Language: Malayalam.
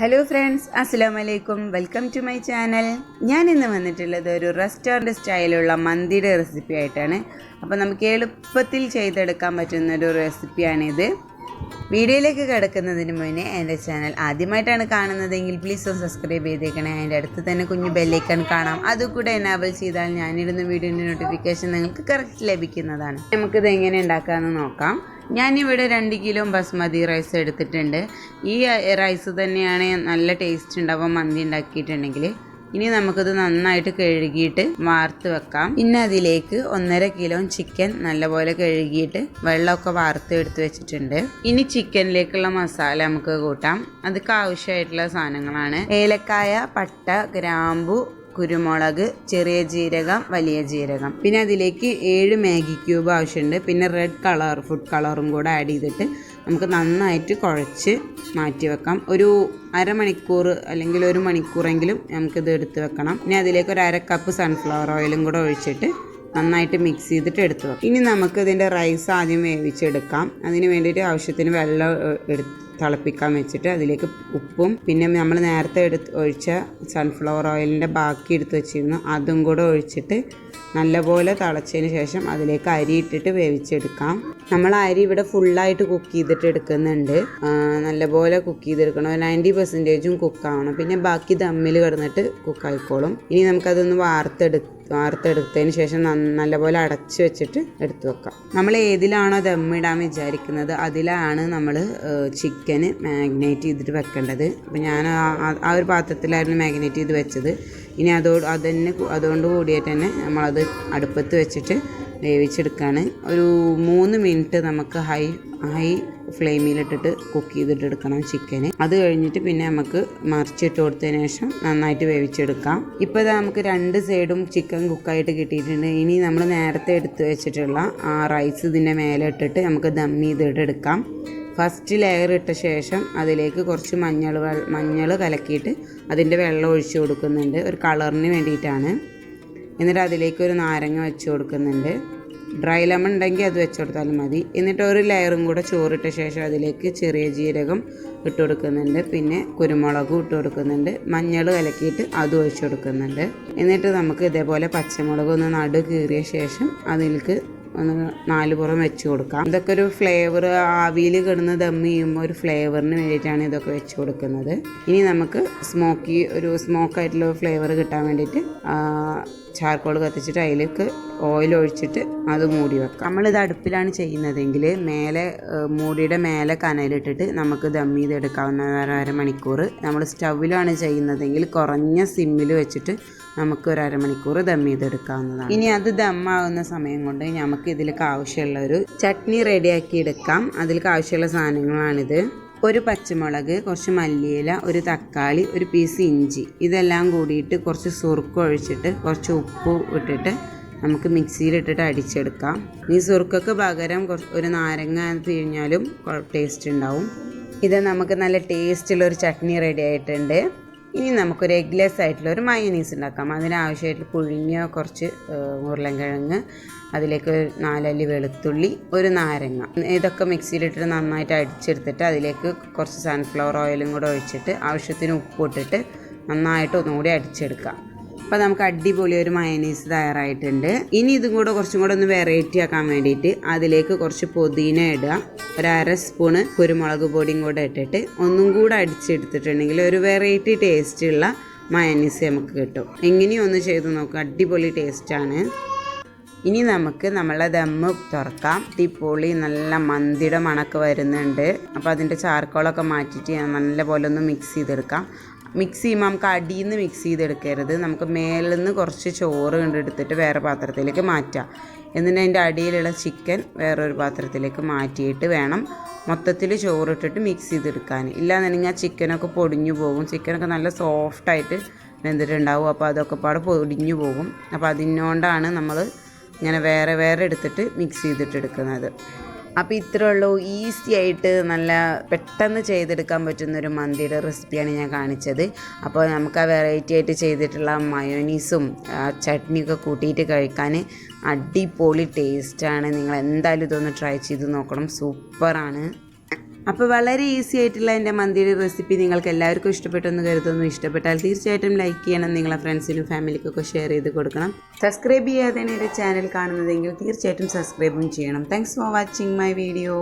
ഹലോ ഫ്രണ്ട്സ് അസ്സാം വലൈക്കും വെൽക്കം ടു മൈ ചാനൽ ഞാൻ ഇന്ന് വന്നിട്ടുള്ളത് ഒരു റെസ്റ്റോറന്റ് സ്റ്റൈലുള്ള മന്തിയുടെ റെസിപ്പി ആയിട്ടാണ്. അപ്പോൾ നമുക്ക് എളുപ്പത്തിൽ ചെയ്തെടുക്കാൻ പറ്റുന്ന ഒരു റെസിപ്പിയാണിത് വീഡിയോയിലേക്ക് കിടക്കുന്നതിന് മുന്നേ എന്റെ ചാനൽ ആദ്യമായിട്ടാണ് കാണുന്നതെങ്കിൽ പ്ലീസ് ഒന്ന് സബ്സ്ക്രൈബ് ചെയ്തേക്കണേ. അതിന്റെ അടുത്ത് തന്നെ കുഞ്ഞു ബെല്ലൈക്കൺ കാണാം. അതുകൂടെ എനാബിൾ ചെയ്താൽ ഞാനിടുന്ന വീഡിയോന്റെ നോട്ടിഫിക്കേഷൻ നിങ്ങൾക്ക് കറക്റ്റ് ലഭിക്കുന്നതാണ്. നമുക്കിത് എങ്ങനെ ഉണ്ടാക്കാമെന്ന് നോക്കാം. ഞാനിവിടെ രണ്ട് കിലോ ബസ്മതി റൈസ് എടുത്തിട്ടുണ്ട്. ഈ റൈസ് തന്നെയാണ് നല്ല ടേസ്റ്റ് ഉണ്ടാവും മന്തി ഉണ്ടാക്കിയിട്ടുണ്ടെങ്കിൽ. ഇനി നമുക്കിത് നന്നായിട്ട് കഴുകിയിട്ട് വാർത്ത് വെക്കാം. പിന്നെ അതിലേക്ക് ഒന്നര കിലോ ചിക്കൻ നല്ലപോലെ കഴുകിയിട്ട് വെള്ളമൊക്കെ വാർത്ത് എടുത്ത് വെച്ചിട്ടുണ്ട്. ഇനി ചിക്കനിലേക്കുള്ള മസാല നമുക്ക് കൂട്ടാം. അതൊക്കെ ആവശ്യമായിട്ടുള്ള സാധനങ്ങളാണ്. ഏലക്കായ പട്ട ഗ്രാമ്പു കുരുമുളക് ചെറിയ ജീരകം വലിയ ജീരകം. പിന്നെ അതിലേക്ക് ഏഴ് മാഗി ക്യൂബ് ആവശ്യമുണ്ട്. പിന്നെ റെഡ് കളർ ഫുഡ് കളറും കൂടെ ആഡ് ചെയ്തിട്ട് നമുക്ക് നന്നായിട്ട് കുഴച്ച് മാറ്റി വെക്കാം. ഒരു അരമണിക്കൂർ അല്ലെങ്കിൽ ഒരു മണിക്കൂറെങ്കിലും നമുക്കിത് എടുത്ത് വെക്കണം. പിന്നെ അതിലേക്ക് ഒരു അര കപ്പ് സൺഫ്ലവർ ഓയിലും കൂടെ ഒഴിച്ചിട്ട് നന്നായിട്ട് മിക്സ് ചെയ്തിട്ട് എടുത്തു വെക്കാം. ഇനി നമുക്ക് ഇതിന്റെ റൈസ് ആദ്യം വേവിച്ചെടുക്കാം. അതിന് വേണ്ടിയിട്ട് ആവശ്യത്തിന് വെള്ളം എടുത്ത് തിളപ്പിക്കാൻ വെച്ചിട്ട് അതിലേക്ക് ഉപ്പും പിന്നെ നമ്മൾ നേരത്തെ എടുത്ത് ഒഴിച്ച സൺഫ്ലവർ ഓയിലിന്റെ ബാക്കി എടുത്ത് വെച്ചിരുന്നു. അതും കൂടെ ഒഴിച്ചിട്ട് നല്ലപോലെ തിളച്ചതിന് ശേഷം അതിലേക്ക് അരി ഇട്ടിട്ട് വേവിച്ചെടുക്കാം. നമ്മൾ അരി ഇവിടെ ഫുള്ളായിട്ട് കുക്ക് ചെയ്തിട്ട് എടുക്കുന്നുണ്ട്. നല്ലപോലെ കുക്ക് ചെയ്തെടുക്കണം. നയന്റി പെർസെന്റേജും കുക്കാവണം പിന്നെ ബാക്കി ദമ്മിൽ കിടന്നിട്ട് കുക്കായിക്കോളും ഇനി നമുക്കതൊന്ന് വാർത്തെടുക്കാം. വാർത്തെടുത്തതിന് ശേഷം നല്ലപോലെ അടച്ച് വെച്ചിട്ട് എടുത്തു വെക്കാം. നമ്മൾ ഏതിലാണോ ദമ്മിടാൻ വിചാരിക്കുന്നത് അതിലാണ് നമ്മൾ ചിക്കന് മാഗ്നേറ്റ് ചെയ്തിട്ട് വെക്കേണ്ടത്. അപ്പോൾ ഞാൻ ആ ഒരു പാത്രത്തിലായിരുന്നു മാഗ്നേറ്റ് ചെയ്ത് വെച്ചത്. ഇനി അതോട് അതന്നെ അതുകൊണ്ട് കൂടിയിട്ട് തന്നെ നമ്മളത് അടുപ്പത്ത് വെച്ചിട്ട് വേവിച്ചെടുക്കുകയാണ് ഒരു മൂന്ന് മിനിറ്റ് നമുക്ക് ഹൈ ഹൈ ഫ്ലെയിമിലിട്ടിട്ട് കുക്ക് ചെയ്തിട്ട് എടുക്കണം ചിക്കന്. അത് കഴിഞ്ഞിട്ട് പിന്നെ നമുക്ക് മറിച്ചിട്ട് കൊടുത്തതിന് ശേഷം നന്നായിട്ട് വേവിച്ചെടുക്കാം. ഇപ്പോൾ ഇതാ നമുക്ക് രണ്ട് സൈഡും ചിക്കൻ കുക്കായിട്ട് കിട്ടിയിട്ടുണ്ട്. ഇനി നമ്മൾ നേരത്തെ എടുത്ത് വെച്ചിട്ടുള്ള ആ റൈസ് ഇതിന്റെ മേലെ ഇട്ടിട്ട് നമുക്ക് ദം ചെയ്തിട്ട് എടുക്കാം ഫസ്റ്റ് ലെയർ ഇട്ട ശേഷം അതിലേക്ക് കുറച്ച് മഞ്ഞൾ മഞ്ഞൾ കലക്കിയിട്ട് അതിന്റെ വെള്ളം ഒഴിച്ചു കൊടുക്കുന്നുണ്ട്. ഒരു കളറിന് വേണ്ടിയിട്ടാണ്. എന്നിട്ട് അതിലേക്ക് ഒരു നാരങ്ങ വെച്ച് കൊടുക്കുന്നുണ്ട്. ഡ്രൈ ലെമൺ ഉണ്ടെങ്കിൽ അത് വെച്ച് കൊടുത്താലും മതി. എന്നിട്ട് ഒരു ലെയറും കൂടെ ചോറിട്ട ശേഷം അതിലേക്ക് ചെറിയ ജീരകം ഇട്ട് കൊടുക്കുന്നുണ്ട്. പിന്നെ കുരുമുളകും ഇട്ട് കൊടുക്കുന്നുണ്ട്. മഞ്ഞൾ കലക്കിയിട്ട് അത് ഒഴിച്ചു കൊടുക്കുന്നുണ്ട്. എന്നിട്ട് നമുക്ക് ഇതേപോലെ പച്ചമുളക് ഒന്ന് നടു കീറിയ ശേഷം അതിലേക്ക് ഒന്ന് നാല് പുറം വെച്ച് കൊടുക്കാം. ഇതൊക്കെ ഒരു ഫ്ലേവർ ആവിയിൽ കിടന്ന് ദം ചെയ്യുമ്പോൾ ഒരു ഫ്ലേവറിന് വേണ്ടിയിട്ടാണ് ഇതൊക്കെ വെച്ച് കൊടുക്കുന്നത്. ഇനി നമുക്ക് സ്മോക്കി ഒരു സ്മോക്ക് സ്മോക്കായിട്ടുള്ള ഫ്ലേവർ കിട്ടാൻ വേണ്ടിയിട്ട് ചാർക്കോൾ കത്തിച്ചിട്ട് അതിലേക്ക് ഓയിൽ ഒഴിച്ചിട്ട് അത് മൂടി വെക്കാം. നമ്മളിത് അടുപ്പിലാണ് ചെയ്യുന്നതെങ്കിൽ മേലെ മൂടിയുടെ മേലെ കനലിട്ടിട്ട് നമുക്ക് ദം ചെയ്തെടുക്കാവുന്ന അരമണിക്കൂർ നമ്മൾ സ്റ്റൗവിലാണ് ചെയ്യുന്നതെങ്കിൽ കുറഞ്ഞ സിമ്മിൽ വെച്ചിട്ട് നമുക്ക് ഒരു അരമണിക്കൂർ ദം ചെയ്തെടുക്കാവുന്നതാണ്. ഇനി അത് ദമ്മാവുന്ന സമയം കൊണ്ട് നമുക്ക് ഇതിലേക്ക് ആവശ്യമുള്ള ഒരു ചട്നി റെഡിയാക്കി എടുക്കാം. അതിലേക്ക് ആവശ്യമുള്ള സാധനങ്ങളാണിത്. ഒരു പച്ചമുളക് കുറച്ച് മല്ലിയില ഒരു തക്കാളി ഒരു പീസ് ഇഞ്ചി. ഇതെല്ലാം കൂടിയിട്ട് കുറച്ച് സുറുക്ക് ഒഴിച്ചിട്ട് കുറച്ച് ഉപ്പ് ഇട്ടിട്ട് നമുക്ക് മിക്സിയിലിട്ടിട്ട് അടിച്ചെടുക്കാം. ഈ സുറുക്കൊക്കെ പകരം ഒരു നാരങ്ങ പിഴിഞ്ഞാലും ടേസ്റ്റ് ഉണ്ടാവും. ഇത് നമുക്ക് നല്ല ടേസ്റ്റുള്ള ഒരു ചട്നി റെഡി ആയിട്ടുണ്ട്. ഇനി നമുക്കൊരു എഗ്ലെസ് ആയിട്ടുള്ള ഒരു മയനീസ് ഉണ്ടാക്കാം. അതിനാവശ്യമായിട്ട് പുഴുങ്ങിയ കുറച്ച് ഉരുളൻകിഴങ്ങ് അതിലേക്ക് ഒരു നാലല്ലി വെളുത്തുള്ളി ഒരു നാരങ്ങ. ഇതൊക്കെ മിക്സിയിലിട്ട് നന്നായിട്ട് അടിച്ചെടുത്തിട്ട് അതിലേക്ക് കുറച്ച് സൺഫ്ലവർ ഓയിലും കൂടെ ഒഴിച്ചിട്ട് ആവശ്യത്തിന് ഉപ്പ് ഇട്ടിട്ട് നന്നായിട്ട് ഒന്നുകൂടി അടിച്ചെടുക്കാം. അപ്പോൾ നമുക്ക് അടിപൊളി ഒരു മയനീസ് തയ്യാറായിട്ടുണ്ട്. ഇനി ഇതും കൂടെ കുറച്ചും കൂടെ ഒന്ന് വെറൈറ്റി ആക്കാൻ വേണ്ടിയിട്ട് അതിലേക്ക് കുറച്ച് പുതിന ഇടുക. ഒരു അര സ്പൂണ് കുരുമുളക് പൊടിയും കൂടെ ഇട്ടിട്ട് ഒന്നും കൂടെ അടിച്ചെടുത്തിട്ടുണ്ടെങ്കിൽ ഒരു വെറൈറ്റി ടേസ്റ്റുള്ള മയനീസ് നമുക്ക് കിട്ടും. എങ്ങനെയും ഒന്ന് ചെയ്ത് നോക്കുക അടിപൊളി ടേസ്റ്റാണ് ഇനി നമുക്ക് നമ്മളെ ദമ്മ് തുറക്കാം. തീപ്പൊളി നല്ല മന്തിയുടെ മണക്ക് വരുന്നുണ്ട്. അപ്പോൾ അതിന്റെ ചാർക്കോളൊക്കെ മാറ്റിയിട്ട് നല്ല പോലെ ഒന്ന് മിക്സ് ചെയ്തെടുക്കാം. മിക്സ് ചെയ്യുമ്പോൾ നമുക്ക് അടിയിൽ നിന്ന് മിക്സ് ചെയ്തെടുക്കരുത്. നമുക്ക് മേലിൽ നിന്ന് കുറച്ച് ചോറ് കണ്ടെടുത്തിട്ട് വേറെ പാത്രത്തിലേക്ക് മാറ്റാം. എന്നിട്ട് അതിന്റെ അടിയിലുള്ള ചിക്കൻ വേറൊരു പാത്രത്തിലേക്ക് മാറ്റിയിട്ട് വേണം മൊത്തത്തിൽ ചോറിട്ടിട്ട് മിക്സ് ചെയ്തെടുക്കാൻ. ഇല്ലാന്നുണ്ടെങ്കിൽ ആ ചിക്കനൊക്കെ പൊടിഞ്ഞു പോകും. ചിക്കനൊക്കെ നല്ല സോഫ്റ്റായിട്ട് വെന്തിട്ടുണ്ടാവും. അപ്പോൾ അതൊക്കെ പാടെ പൊടിഞ്ഞു പോകും. അപ്പോൾ അതിനോണ്ടാണ് നമ്മൾ ഇങ്ങനെ വേറെ വേറെ എടുത്തിട്ട് മിക്സ് ചെയ്തിട്ട് എടുക്കുന്നത് അപ്പോൾ ഉള്ളൂ. ഈസി ആയിട്ട് നല്ല പെട്ടെന്ന് ചെയ്തെടുക്കാൻ പറ്റുന്ന ഒരു മന്തിയുടെ റെസിപ്പിയാണ് ഞാൻ കാണിച്ചത്. അപ്പോൾ നമുക്ക് ആ വെറൈറ്റി ആയിട്ട് ചെയ്തിട്ടുള്ള മയോനീസും ചട്നിയൊക്കെ കൂട്ടിയിട്ട് കഴിക്കാൻ അടിപൊളി ടേസ്റ്റാണ് നിങ്ങൾ എന്തായാലും ഇതൊന്ന് ട്രൈ ചെയ്ത് നോക്കണം. സൂപ്പറാണ് അപ്പോൾ വളരെ ഈസി ആയിട്ടുള്ള എന്റെ മന്തിയുടെ റെസിപ്പി നിങ്ങൾക്ക് എല്ലാവർക്കും ഇഷ്ടപ്പെട്ടെന്ന് കരുതുന്നു. ഇഷ്ടപ്പെട്ടാൽ തീർച്ചയായിട്ടും ലൈക്ക് ചെയ്യണം. നിങ്ങളെ ഫ്രണ്ട്സിനും ഫാമിലിക്കൊക്കെ ഷെയർ ചെയ്ത് കൊടുക്കണം. സബ്സ്ക്രൈബ് ചെയ്യാതെയാണ് എന്റെ ചാനൽ കാണുന്നതെങ്കിൽ തീർച്ചയായിട്ടും സബ്സ്ക്രൈബും ചെയ്യണം. Thanks for watching my video